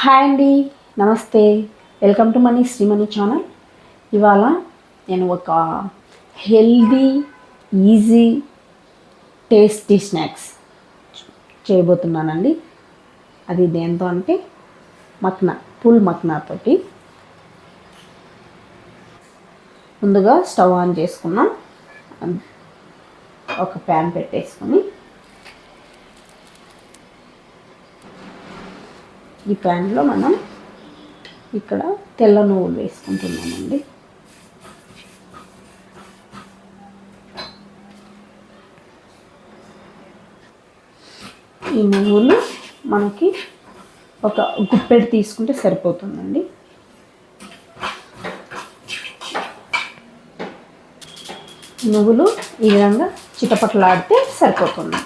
Hi అండి నమస్తే. Welcome to Mani Srimani channel. ఇవాళ నేను ఒక హెల్దీ ఈజీ టేస్టీ స్నాక్స్ చేయబోతున్నానండి. అది దేంతో అంటే మక్నా పూల్ మక్నాతోటి ముందుగా స్టవ్ ఆన్ చేసుకున్నాం. ఒక ప్యాన్ పెట్టేసుకొని ఈ ప్యాన్లో మనం ఇక్కడ తెల్ల నువ్వులు వేసుకుంటున్నామండి. ఈ నువ్వులు మనకి ఒక గుప్పెడు తీసుకుంటే సరిపోతుందండి. నువ్వులు ఈ విధంగా చిటపట్లాడితే సరిపోతుంది.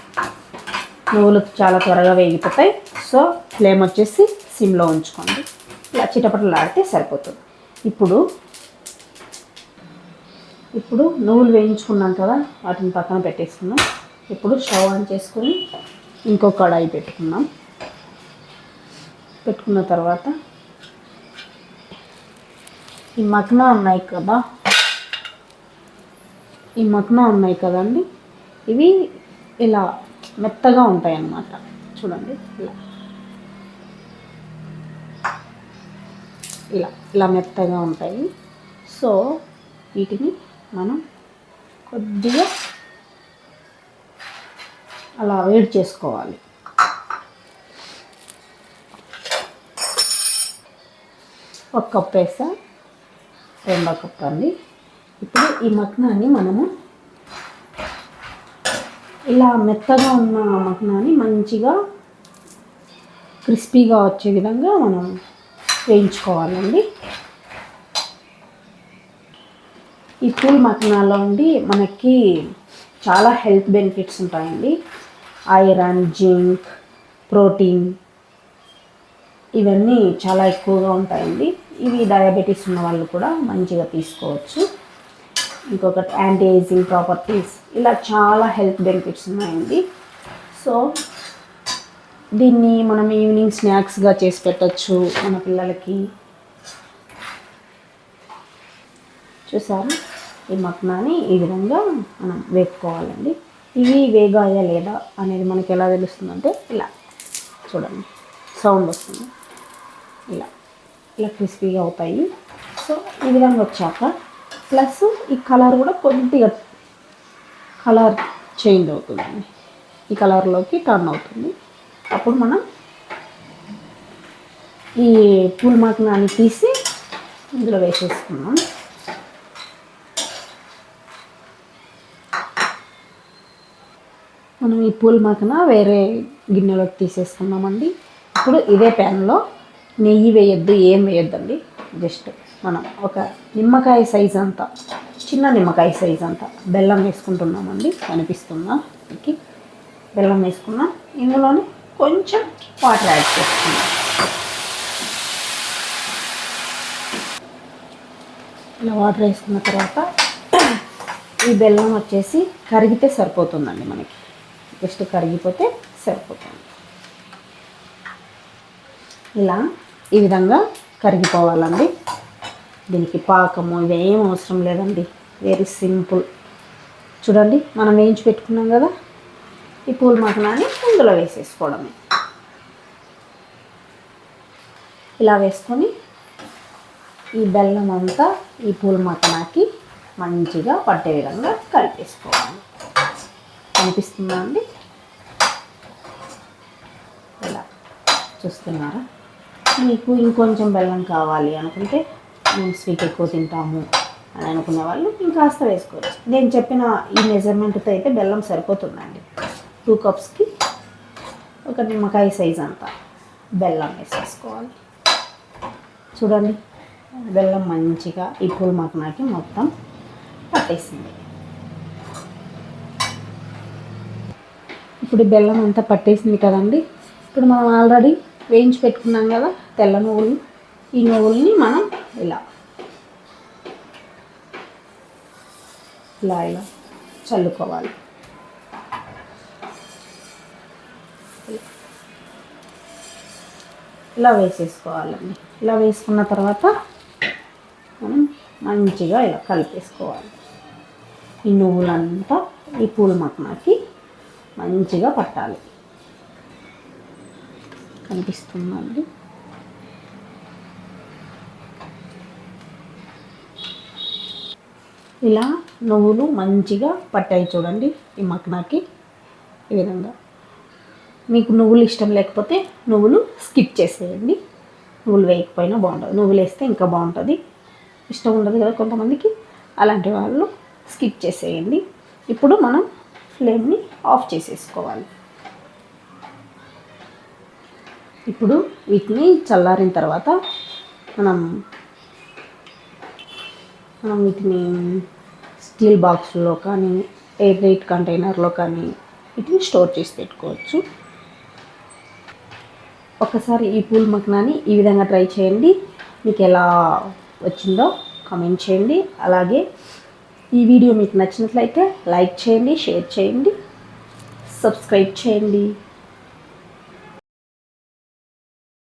నువ్వులు చాలా త్వరగా వేగిపోతాయి. సో ఫ్లేమ్ వచ్చేసి సిమ్లో ఉంచుకోండి. ఇలా చిటపటలాడితే సరిపోతుంది. ఇప్పుడు ఇప్పుడు నువ్వులు వేయించుకున్నాం కదా వాటిని పక్కన పెట్టేసుకున్నాం ఇప్పుడు స్టవ్ ఆన్ చేసుకొని ఇంకో కడాయి పెట్టుకున్నాం పెట్టుకున్న తర్వాత ఈ మక్నా ఉన్నాయి కదా ఈ మక్నా ఉన్నాయి కదండి ఇవి ఇలా మెత్తగా ఉంటాయి అన్నమాట చూడండి ఇలా. ఇలా ఇలా మెత్తగా ఉంటాయి. సో వీటిని మనం కొద్దిగా అలా వేడి చేసుకోవాలి. ఒక కప్ వేసా రెండో కప్ అండి. ఇప్పుడు ఈ మక్నాన్ని మనము ఇలా మెత్తగా ఉన్న మటనాన్ని మంచిగా క్రిస్పీగా వచ్చే విధంగా మనం వేయించుకోవాలండి. ఈ పూల్ మటనాల్లో ఉండి మనకి చాలా హెల్త్ బెనిఫిట్స్ ఉంటాయండి. ఐరన్ జింక్ ప్రోటీన్ ఇవన్నీ చాలా ఎక్కువగా ఉంటాయండి. ఇవి డయాబెటీస్ ఉన్న వాళ్ళు కూడా మంచిగా తీసుకోవచ్చు. ఇంకొకటి యాంటీ ఏజింగ్ ప్రాపర్టీస్ ఇలా చాలా హెల్త్ బెనిఫిట్స్ ఉన్నాయండి. సో దీన్ని మనం ఈవినింగ్ స్నాక్స్గా చేసి పెట్టచ్చు మన పిల్లలకి. చూసారా? ఈ మక్నాని ఈ విధంగా మనం వేపుకోవాలండి. ఇవి వేగాయా లేదా అనేది మనకి ఎలా తెలుస్తుందంటే ఇలా చూడండి. సౌండ్ వస్తుంది. ఇలా. ఇలా క్రిస్పీగా అవుతాయి. సో ఈ విధంగా వచ్చాక ప్లస్ ఈ కలర్ కూడా కొద్దిగా కలర్ చేంజ్ అవుతుందండి ఈ కలర్లోకి టర్న్ అవుతుంది. అప్పుడు మనం ఈ పూల్ మకనాన్ని తీసి ఇందులో వేసేసుకున్నాం మనం ఈ పూల్ మకన వేరే గిన్నెలోకి తీసేసుకున్నామండి ఇప్పుడు ఇదే ప్యాన్లో నెయ్యి వేయొద్దు ఏం వేయొద్దండి. జస్ట్ మనం ఒక నిమ్మకాయ సైజ్ అంతా చిన్న నిమ్మకాయ సైజ్ అంతా బెల్లం వేసుకుంటున్నామండి కనిపిస్తుందా మీకు? బెల్లం వేసుకున్నాం ఇందులోనే కొంచెం వాటర్ యాడ్ చేసుకున్నాం. ఇలా వాటర్ వేసుకున్న తర్వాత ఈ బెల్లం వచ్చేసి కరిగితే సరిపోతుందండి మనకి. జస్ట్ కరిగిపోతే సరిపోతుంది. ఇలా ఈ విధంగా కరిగిపోవాలండి. దీనికి పాకము ఇవేం అవసరం లేదండి. వెరీ సింపుల్ చూడండి మనం వేయించి పెట్టుకున్నాం కదా? ఈ పూల మకనాన్ని ఇందులో వేసేసుకోవడమే. ఇలా వేసుకొని ఈ బెల్లం అంతా ఈ పూల మకనాకి మంచిగా పట్టే విధంగా కలిపేసుకోవాలి. కనిపిస్తుందా అండి? ఇలా. చూస్తున్నారా? మీకు ఇంకొంచెం బెల్లం కావాలి అనుకుంటే మేము స్వీట్ ఎక్కువ తింటాము అని అనుకునే వాళ్ళు ఇంకాస్త వేసుకోవచ్చు. నేను చెప్పిన ఈ మెజర్మెంట్తో అయితే బెల్లం సరిపోతుందండి. టూ కప్స్కి ఒక నిమ్మకాయ సైజ్ అంతా బెల్లం వేసేసుకోవాలి. చూడండి బెల్లం మంచిగా ఈ పూల మకనాకి మొత్తం పట్టేసింది. ఇప్పుడు బెల్లం అంతా పట్టేసింది కదండి. ఇప్పుడు మనం ఆల్రెడీ వేయించి పెట్టుకున్నాం కదా తెల్ల నువ్వులు. ఈ నువ్వుల్ని మనం ఇలా. ఇలా ఇలా. చల్లుకోవాలి. ఇలా వేసేసుకోవాలండి. ఇలా వేసుకున్న తర్వాత మనం మంచిగా ఇలా కలిపేసుకోవాలి. ఈ నువ్వులంతా ఈ పూల మక్కనకి మంచిగా పట్టాలి. కనిపిస్తుందండి ఇలా నువ్వులు మంచిగా పట్టాయి చూడండి ఈ మక్నాకి ఈ విధంగా. మీకు నువ్వులు ఇష్టం లేకపోతే నువ్వులు స్కిప్ చేసేయండి. నువ్వులు వేయకపోయినా బాగుంటుంది నువ్వులు వేస్తే ఇంకా బాగుంటుంది. ఇష్టం ఉండదు కదా కొంతమందికి. అలాంటి వాళ్ళు స్కిప్ చేసేయండి. ఇప్పుడు మనం ఫ్లేమ్ని ఆఫ్ చేసేసుకోవాలి. ఇప్పుడు వీటిని చల్లారిన తర్వాత మనం వీటిని స్టీల్ బాక్స్లో కానీ ఎయిర్ టైట్ కంటైనర్లో కానీ వీటిని స్టోర్ చేసి పెట్టుకోవచ్చు. ఒకసారి ఈ పూల్ మక్నాని ఈ విధంగా ట్రై చేయండి. మీకు ఎలా వచ్చిందో కామెంట్ చేయండి. అలాగే ఈ వీడియో మీకు నచ్చినట్లయితే లైక్ చేయండి షేర్ చేయండి సబ్స్క్రైబ్ చేయండి.